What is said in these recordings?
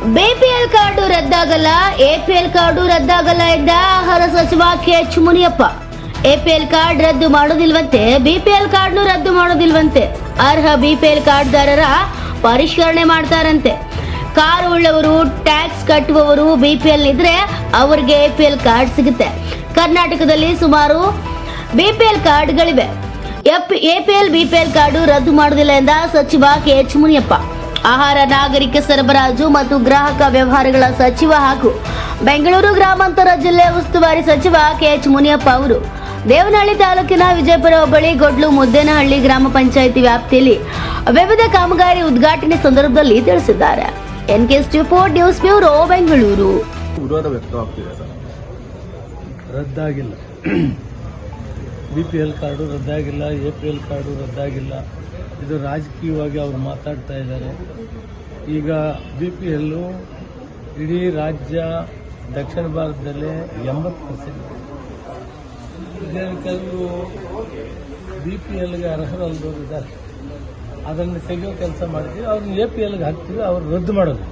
BPL card ರದ್ದಾಗಲ್ಲ APL card ರದ್ದಾಗಲ್ಲ ಎಂದ ಆಹಾರ ಸಚಿವ K H Muniyappa. APL card ರದ್ದು ಮಾಡೋದಿಲ್ವಂತೆ ಬಿಪಿಎಲ್ ಕಾರ್ಡ್ನು ರದ್ದು ಮಾಡೋದಿಲ್ವಂತೆ. ಅರ್ಹ ಬಿಪಿಎಲ್ ಕಾರ್ಡ್ದಾರರ ಪರಿಷ್ಕರಣೆ ಮಾಡ್ತಾರಂತೆ. ಕಾರು ಉಳ್ಳವರು, ಟ್ಯಾಕ್ಸ್ ಕಟ್ಟುವವರು ಬಿಪಿಎಲ್ ಇದ್ರೆ ಅವರಿಗೆ ಎಪಿಎಲ್ ಕಾರ್ಡ್ ಸಿಗುತ್ತೆ. ಕರ್ನಾಟಕದಲ್ಲಿ ಸುಮಾರು ಬಿಪಿಎಲ್ ಕಾರ್ಡ್ಗಳಿವೆ. ಎಪಿಎಲ್ ಬಿಪಿಎಲ್ ಕಾರ್ಡು ರದ್ದು ಮಾಡೋದಿಲ್ಲ ಎಂದ ಸಚಿವ ಕೆ ಎಚ್ ಮುನಿಯಪ್ಪ. ಆಹಾರ ನಾಗರಿಕ ಸರಬರಾಜು ಮತ್ತು ಗ್ರಾಹಕ ವ್ಯವಹಾರಗಳ ಸಚಿವ ಹಾಗೂ ಬೆಂಗಳೂರು ಗ್ರಾಮಾಂತರ ಜಿಲ್ಲೆ ಉಸ್ತುವಾರಿ ಸಚಿವ ಕೆಎಚ್ ಮುನಿಯಪ್ಪ ಅವರು ದೇವನಹಳ್ಳಿ ತಾಲೂಕಿನ ವಿಜಯಪುರ ಹೋಬಳಿ ಗೊಡ್ಲು ಮುದ್ದೇನಹಳ್ಳಿ ಗ್ರಾಮ ಪಂಚಾಯಿತಿ ವ್ಯಾಪ್ತಿಯಲ್ಲಿ ವಿವಿಧ ಕಾಮಗಾರಿ ಉದ್ಘಾಟನೆ ಸಂದರ್ಭದಲ್ಲಿ ತಿಳಿಸಿದ್ದಾರೆ. NKS four news bureau Bengaluru. ರದ್ದಾಗಿಲ್ಲ. B P L card ರದ್ದಾಗಿಲ್ಲ ಎ ಪಿ ಎಲ್ ಕಾರ್ಡು ರದ್ದಾಗಿಲ್ಲ. ಇದು ರಾಜಕೀಯವಾಗಿ ಅವರು ಮಾತಾಡ್ತಾ ಇದ್ದಾರೆ. ಈಗ ಬಿ ಪಿ ಎಲ್ಲು ಇಡೀ ರಾಜ್ಯ ದಕ್ಷಿಣ ಭಾರತದಲ್ಲೇ ಎಂಬತ್ತು ಪರ್ಸೆಂಟ್ ಬಿ ಪಿ ಎಲ್ಗೆ ಅರ್ಹರಲ್ಲದವರು ಇದ್ದಾರೆ. ಅದನ್ನು ತೆಗೆಯೋ ಕೆಲಸ ಮಾಡ್ತೀವಿ ಅವ್ರನ್ನ ಎ ಪಿ ಎಲ್ಗೆ ಹಾಕ್ತೀವಿ, ಅವ್ರು ರದ್ದು ಮಾಡೋದು.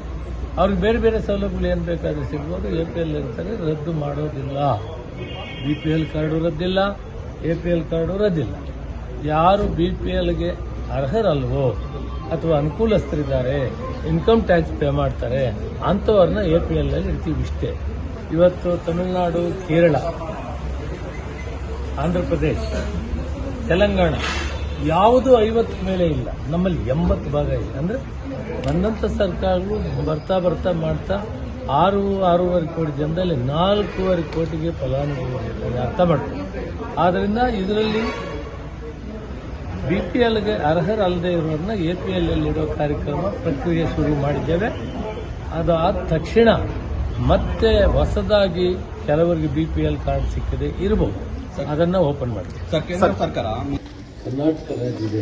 ಅವ್ರಿಗೆ ಬೇರೆ ಬೇರೆ ಸೌಲಭ್ಯಗಳು ಏನು ಬೇಕಾದರೂ ಸಿಗ್ಬೋದು ಎ ಪಿ ಎಲ್ ಇರ್ತಾರೆ ರದ್ದು ಮಾಡೋದಿಲ್ಲ. ಬಿ ಪಿ ಎಲ್ ಕಾರ್ಡು ರದ್ದಿಲ್ಲ ಎ ಪಿ ಎಲ್ ಕಾರ್ಡು ರದ್ದಿಲ್ಲ. ಯಾರು ಬಿ ಪಿ ಎಲ್ಗೆ ಅರ್ಹರಲ್ವೋ ಅಥವಾ ಅನುಕೂಲಸ್ಥರಿದ್ದಾರೆ ಇನ್ಕಮ್ ಟ್ಯಾಕ್ಸ್ ಪೇ ಮಾಡ್ತಾರೆ ಅಂಥವ್ರನ್ನ ಎ ಪಿ ಎಲ್ ಅಲ್ಲಿ ಇರ್ತೀವಿ ಇಷ್ಟೇ. ಇವತ್ತು ತಮಿಳುನಾಡು, ಕೇರಳ, ಆಂಧ್ರ ಪ್ರದೇಶ, ತೆಲಂಗಾಣ, ಯಾವುದು ಐವತ್ತು ಮೇಲೆ ಇಲ್ಲ. ನಮ್ಮಲ್ಲಿ ಎಂಬತ್ತು ಭಾಗ ಇದೆ. ಅಂದರೆ ಬಂದಂಥ ಸರ್ಕಾರಗಳು ಬರ್ತಾ ಬರ್ತಾ ಮಾಡ್ತಾ ಆರು, ಆರೂವರೆ ಕೋಟಿ ಜನದಲ್ಲಿ ನಾಲ್ಕೂವರೆ ಕೋಟಿಗೆ ಫಲಾನುಭವಿ ಅರ್ಥ ಮಾಡ್ತಾರೆ ಆದ್ದರಿಂದ ಇದರಲ್ಲಿ ಬಿ ಪಿ ಎಲ್ಗೆ ಅರ್ಹರಲ್ಲದೆ ಇರೋರನ್ನ ಎ ಪಿ ಎಲ್ ಅಲ್ಲಿರೋ ಕಾರ್ಯಕ್ರಮ ಪ್ರಕ್ರಿಯೆ ಶುರು ಮಾಡಿದ್ದೇವೆ. ಅದು ಆದ ತಕ್ಷಣ ಮತ್ತೆ ಹೊಸದಾಗಿ ಕೆಲವರಿಗೆ ಬಿ ಪಿ ಎಲ್ ಕಾರ್ಡ್ ಸಿಕ್ಕದೆ ಇರಬಹುದು ಅದನ್ನು ಓಪನ್ ಮಾಡ್ತೀವಿ ಸರ್ ಸರ್ಕಾರ? ಕರ್ನಾಟಕ ರಾಜ್ಯದ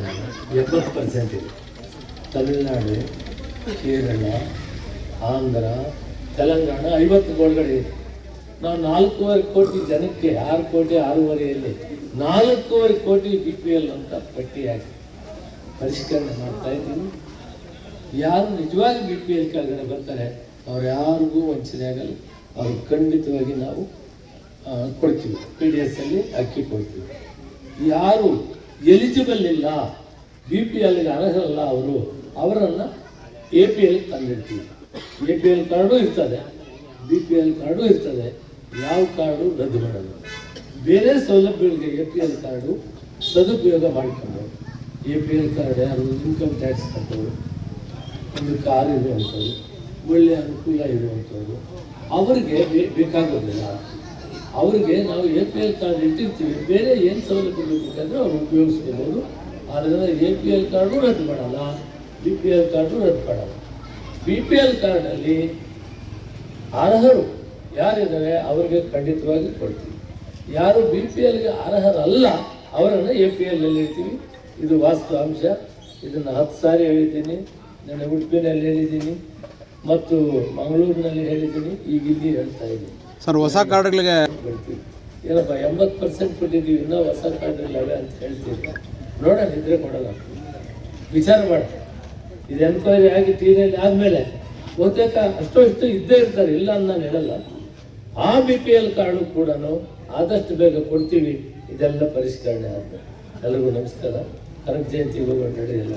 ಎಂಬತ್ತು ಪರ್ಸೆಂಟ್ ಇದೆ. ತಮಿಳುನಾಡು ಕೇರಳ ಆಂಧ್ರ ತೆಲಂಗಾಣ ಐವತ್ತು ಒಳಗಡೆ ಇದೆ ನಾವು ನಾಲ್ಕೂವರೆ ಕೋಟಿ ಜನಕ್ಕೆ ಆರು ಕೋಟಿ ಆರೂವರೆಯಲ್ಲಿ ನಾಲ್ಕೂವರೆ ಕೋಟಿ ಬಿ ಪಿ ಎಲ್ ಅಂತ ಪಟ್ಟಿಯಾಗಿ ಪರಿಷ್ಕರಣೆ ಮಾಡ್ತಾ ಇದ್ದೀವಿ ಯಾರು ನಿಜವಾಗಿ ಬಿ ಪಿ ಎಲ್ ಕೆಳಗಡೆ ಬರ್ತಾರೆ, ಅವ್ರು ಯಾರಿಗೂ ವಂಚನೆ ಆಗಲ್ಲ. ಅವ್ರಿಗೆ ಖಂಡಿತವಾಗಿ ನಾವು ಕೊಡ್ತೀವಿ. ಪಿ ಡಿ ಎಸ್ ಅಲ್ಲಿ ಅಕ್ಕಿ ಕೊಡ್ತೀವಿ. ಯಾರು ಎಲಿಜಿಬಲ್ ಇಲ್ಲ ಬಿ ಪಿ ಎಲ್ಗೆ ಅರ್ಹರಲ್ಲ ಅವರು, ಅವರನ್ನು ಎ ಪಿ ಎಲ್ ತಂದಿರ್ತೀವಿ. ಎ ಪಿ ಎಲ್ ಕಾರ್ಡು ಇರ್ತದೆ. ಬಿ ಪಿ ಎಲ್ ಕಾರ್ಡು ಇರ್ತದೆ. ಯಾವ ಕಾರ್ಡು ರದ್ದು ಮಾಡೋದು? ಬೇರೆ ಸೌಲಭ್ಯಗಳಿಗೆ ಎ ಪಿ ಎಲ್ ಕಾರ್ಡು ಸದುಪಯೋಗ ಮಾಡಿಕೊಂಡು ಎ ಪಿ ಎಲ್ ಕಾರ್ಡ್ ಯಾರು ಇನ್ಕಮ್ ಟ್ಯಾಕ್ಸ್ ಕಟ್ಟೋರು, ಒಂದು ಕಾರ್ ಇರುವಂಥದ್ದು ಒಳ್ಳೆಯ ಅನುಕೂಲ ಇರುವಂಥದ್ದು ಅವರಿಗೆ ಬೇಕಾಗೋದಿಲ್ಲ. ಅವರಿಗೆ ನಾವು ಎ ಪಿ ಎಲ್ ಕಾರ್ಡ್ ಇಟ್ಟಿರ್ತೀವಿ. ಬೇರೆ ಏನು ಸೌಲಭ್ಯಗಳು ಬೇಕಾದರೆ ಅವ್ರು ಉಪಯೋಗಿಸ್ಕೋಬೋದು. ಆದ್ದರಿಂದ ಎ ಪಿ ಎಲ್ ಕಾರ್ಡು ರದ್ದು ಮಾಡಲ್ಲ. ಬಿ ಪಿ ಎಲ್ ಕಾರ್ಡು ರದ್ದು ಮಾಡಲ್ಲ. ಬಿ ಪಿ ಎಲ್ ಕಾರ್ಡಲ್ಲಿ ಅರ್ಹರು ಯಾರಿದ್ದಾರೆ ಅವರಿಗೆ ಖಂಡಿತವಾಗಿ ಕೊಡ್ತೀವಿ. ಯಾರು ಬಿ ಪಿ ಎಲ್ಗೆ ಅರ್ಹರಲ್ಲ ಅವರನ್ನು ಎ ಪಿ ಎಲ್ ಇರ್ತೀವಿ ಇದು ವಾಸ್ತು ಅಂಶ. ಇದನ್ನು ಹತ್ತು ಸಾರಿ ಹೇಳಿದ್ದೀನಿ. ನನ್ನ ಉಡುಪಿನಲ್ಲಿ ಹೇಳಿದ್ದೀನಿ. ಮತ್ತು ಮಂಗಳೂರಿನಲ್ಲಿ ಹೇಳಿದ್ದೀನಿ. ಈಗ ಇಲ್ಲಿ ಹೇಳ್ತಾ ಇದ್ದೀನಿ. ಸರ್ ಹೊಸ ಕಾರ್ಡ್ಗಳಿಗೆ ಕೊಡ್ತೀವಿ. ಏನಪ್ಪ ಎಂಬತ್ತು ಪರ್ಸೆಂಟ್ ಕೊಟ್ಟಿದ್ದೀವಿ. ಇನ್ನೂ ಹೊಸ ಕಾರ್ಡ್ಗಳಿವೆ ಅಂತ ಹೇಳ್ತೀವಿ. ನೋಡೋಣ ಇದ್ರೆ ಕೊಡೋಲ್ಲ ವಿಚಾರ ಮಾಡಿ. ಇದು ಎನ್ಕ್ವೈರಿ ಆಗಿ ಟಿ ಆದಮೇಲೆ ಬಹುತೇಕ ಅಷ್ಟೋ ಇಷ್ಟು ಇದ್ದೇ ಇರ್ತಾರೆ. ಇಲ್ಲ ಅಂತ ನಾನು ಹೇಳಲ್ಲ. ಆ ಬಿ ಪಿ ಎಲ್ ಕಾರ್ಡು ಕೂಡ ಆದಷ್ಟು ಬೇಗ ಕೊಡ್ತೀವಿ. ಇದೆಲ್ಲ ಪರಿಷ್ಕರಣೆ ಆದ್ಮೇಲೆ ಎಲ್ಲರಿಗೂ ನಮಸ್ಕಾರ. ಕನಕ ಜಯಂತಿ ಹೋಗೋಣ ನಡೆಯಲ್ಲ